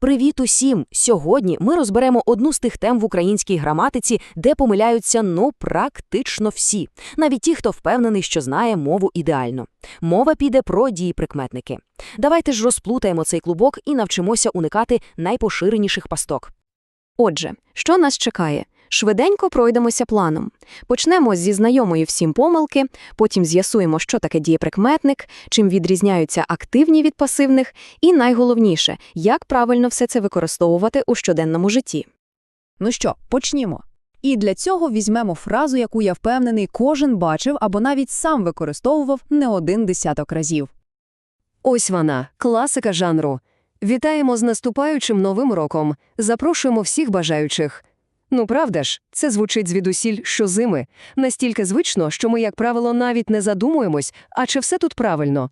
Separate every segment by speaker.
Speaker 1: Привіт усім! Сьогодні ми розберемо одну з тих тем в українській граматиці, де помиляються ну практично всі, навіть ті, хто впевнений, що знає мову ідеально. Мова піде про дієприкметники. Давайте ж розплутаємо цей клубок і навчимося уникати найпоширеніших пасток.
Speaker 2: Отже, що нас чекає? Швиденько пройдемося планом. Почнемо зі знайомої всім помилки, потім з'ясуємо, що таке дієприкметник, чим відрізняються активні від пасивних, і найголовніше, як правильно все це використовувати у щоденному житті.
Speaker 3: Ну що, почнімо. І для цього візьмемо фразу, яку я впевнений, кожен бачив або навіть сам використовував не один десяток разів.
Speaker 4: Ось вона, класика жанру. Вітаємо з наступаючим новим роком. Запрошуємо всіх бажаючих. Ну правда ж, це звучить звідусіль щозими. Настільки звично, що ми, як правило, навіть не задумуємось, а чи все тут правильно.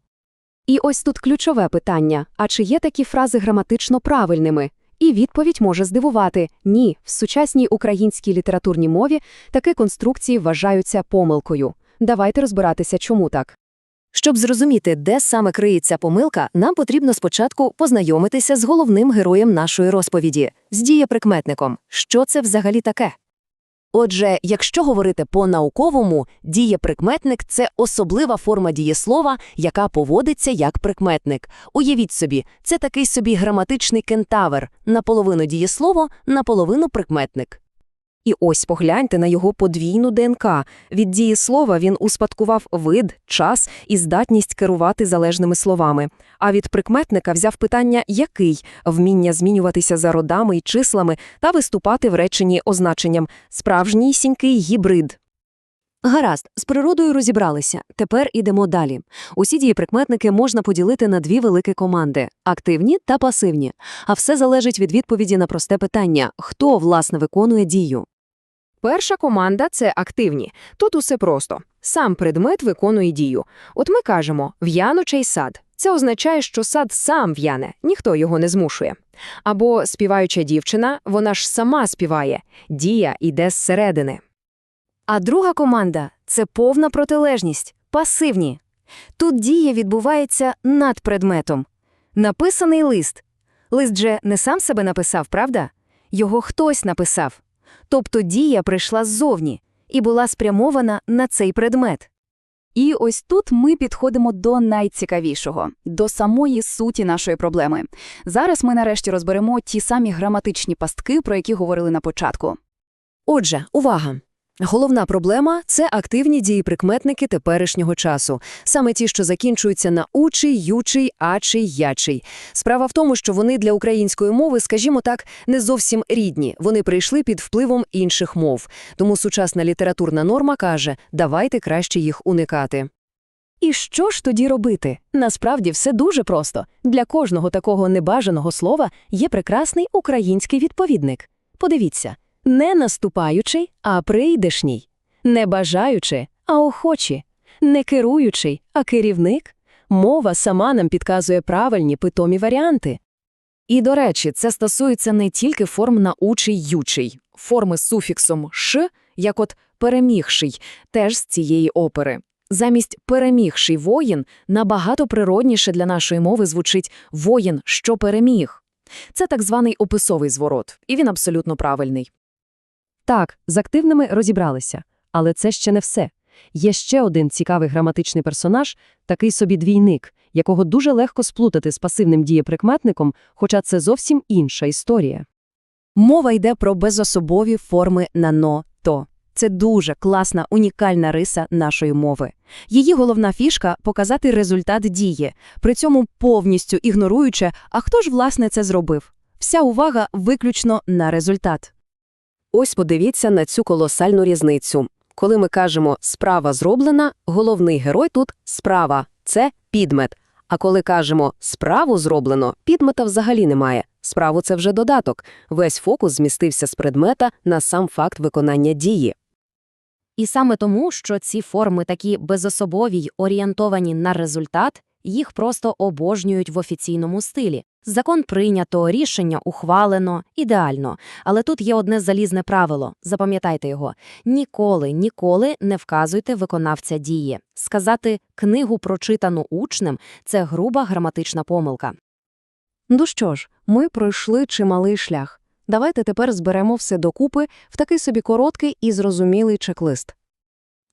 Speaker 2: І ось тут ключове питання: а чи є такі фрази граматично правильними? І відповідь може здивувати – ні, в сучасній українській літературній мові такі конструкції вважаються помилкою. Давайте розбиратися, чому так.
Speaker 4: Щоб зрозуміти, де саме криється помилка, нам потрібно спочатку познайомитися з головним героєм нашої розповіді – з дієприкметником. Що це взагалі таке?
Speaker 1: Отже, якщо говорити по-науковому, дієприкметник – це особлива форма дієслова, яка поводиться як прикметник. Уявіть собі, це такий собі граматичний кентавр – наполовину дієслово, наполовину прикметник.
Speaker 4: І ось погляньте на його подвійну ДНК. Від дієслова він успадкував вид, час і здатність керувати залежними словами. А від прикметника взяв питання «який», вміння змінюватися за родами й числами та виступати в реченні означенням «справжнісінький гібрид». Гаразд, з природою розібралися. Тепер ідемо далі. Усі дієприкметники можна поділити на дві великі команди – активні та пасивні. А все залежить від відповіді на просте питання – хто, власне, виконує дію.
Speaker 2: Перша команда – це активні. Тут усе просто. Сам предмет виконує дію. От ми кажемо «в'янучий сад». Це означає, що сад сам в'яне, ніхто його не змушує. Або співаюча дівчина, вона ж сама співає. Дія йде зсередини.
Speaker 4: А друга команда – це повна протилежність – пасивні. Тут дія відбувається над предметом. Написаний лист. Лист же не сам себе написав, правда? Його хтось написав. Тобто дія прийшла ззовні і була спрямована на цей предмет.
Speaker 3: І ось тут ми підходимо до найцікавішого, до самої суті нашої проблеми. Зараз ми нарешті розберемо ті самі граматичні пастки, про які говорили на початку.
Speaker 4: Отже, увага! Головна проблема – це активні дієприкметники теперішнього часу. Саме ті, що закінчуються на учий, ючий, ачий, ячий. Справа в тому, що вони для української мови, скажімо так, не зовсім рідні. Вони прийшли під впливом інших мов. Тому сучасна літературна норма каже, давайте краще їх уникати. І що ж тоді робити? Насправді все дуже просто. Для кожного такого небажаного слова є прекрасний український відповідник. Подивіться. Не наступаючий, а прийдешній, не бажаючи, а охочі, не керуючий, а керівник. Мова сама нам підказує правильні питомі варіанти. І, до речі, це стосується не тільки форм научий ючий, форми з суфіксом «ш», як от перемігший, теж з цієї опери. Замість перемігший воїн набагато природніше для нашої мови звучить воїн, що переміг. Це так званий описовий зворот, і він абсолютно правильний. Так, з активними розібралися. Але це ще не все. Є ще один цікавий граматичний персонаж, такий собі двійник, якого дуже легко сплутати з пасивним дієприкметником, хоча це зовсім інша історія. Мова йде про безособові форми на «но», «то». Це дуже класна, унікальна риса нашої мови. Її головна фішка – показати результат дії, при цьому повністю ігноруючи, а хто ж, власне, це зробив. Вся увага виключно на результат. Ось подивіться на цю колосальну різницю. Коли ми кажемо «справа зроблена», головний герой тут «справа» – це підмет. А коли кажемо «справу зроблено», підмета взагалі немає. Справу – це вже додаток. Весь фокус змістився з предмета на сам факт виконання дії.
Speaker 1: І саме тому, що ці форми такі безособові й орієнтовані на результат, їх просто обожнюють в офіційному стилі. Закон прийнято, рішення ухвалено, ідеально. Але тут є одне залізне правило, запам'ятайте його. Ніколи, ніколи не вказуйте виконавця дії. Сказати «книгу прочитану учнем» – це груба граматична помилка.
Speaker 4: Ну що ж, ми пройшли чималий шлях. Давайте тепер зберемо все докупи в такий собі короткий і зрозумілий чек-лист.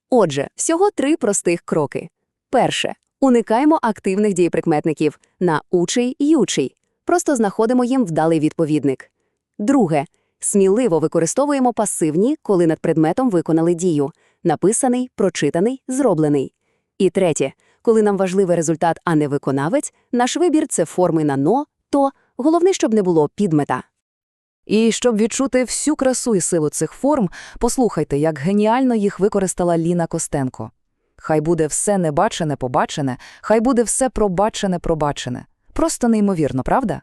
Speaker 3: Отже, всього три простих кроки. Перше. Уникаємо активних дієприкметників на учий, ючий. Просто знаходимо їм вдалий відповідник. Друге. Сміливо використовуємо пасивні, коли над предметом виконали дію. Написаний, прочитаний, зроблений. І третє. Коли нам важливий результат, а не виконавець, наш вибір – це форми на «но», «то», головне, щоб не було підмета.
Speaker 5: І щоб відчути всю красу і силу цих форм, послухайте, як геніально їх використала Ліна Костенко. Хай буде все небачене побачене, хай буде все пробачене пробачене. Просто неймовірно, правда?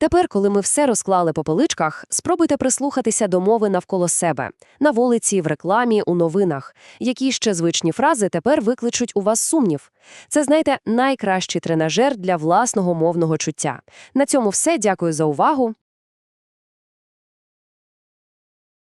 Speaker 1: Тепер, коли ми все розклали по поличках, спробуйте прислухатися до мови навколо себе, на вулиці, в рекламі, у новинах. Які ще звичні фрази тепер викличуть у вас сумнів. Це, знаєте, найкращий тренажер для власного мовного чуття. На цьому все. Дякую за увагу.